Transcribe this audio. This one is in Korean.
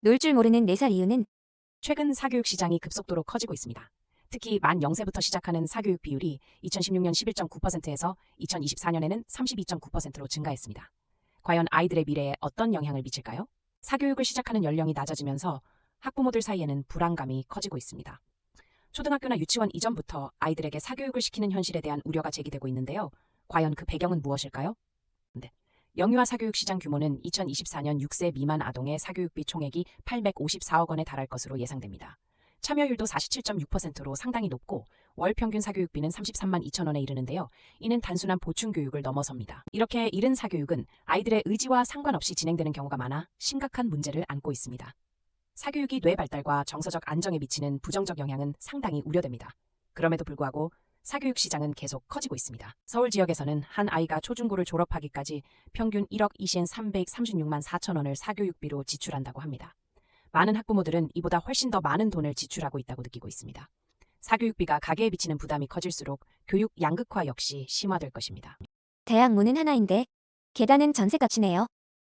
놀 줄 모르는 4살 이유는 최근 사교육 시장이 급속도로 커지고 있습니다. 특히 만 0세부터 시작하는 사교육 비율이 2016년 11.9%에서 2024년에는 32.9%로 증가했습니다. 과연 아이들의 미래에 어떤 영향을 미칠까요? 사교육을 시작하는 연령이 낮아지면서 학부모들 사이에는 불안감이 커지고 있습니다. 초등학교나 유치원 이전부터 아이들에게 사교육을 시키는 현실에 대한 우려가 제기되고 있는데요. 과연 그 배경은 무엇일까요? 네. 영유아 사교육 시장 규모는 2024년 6세 미만 아동의 사교육비 총액이 854억 원에 달할 것으로 예상됩니다. 참여율도 47.6%로 상당히 높고 월 평균 사교육비는 33만 2천 원에 이르는데요. 이는 단순한 보충 교육을 넘어섭니다. 이렇게 이른 사교육은 아이들의 의지와 상관없이 진행되는 경우가 많아 심각한 문제를 안고 있습니다. 사교육이 뇌 발달과 정서적 안정에 미치는 부정적 영향은 상당히 우려됩니다. 그럼에도 불구하고 사교육 시장은 계속 커지고 있습니다. 서울 지역에서는 한 아이가 초중고를 졸업하기까지 평균 1억 2,336만 4천 원을 사교육비로 지출한다고 합니다. 많은 학부모들은 이보다 훨씬 더 많은 돈을 지출하고 있다고 느끼고 있습니다. 사교육비가 가계에 미치는 부담이 커질수록 교육 양극화 역시 심화될 것입니다. 대학 문은 하나인데 계단은 전셋값이네요.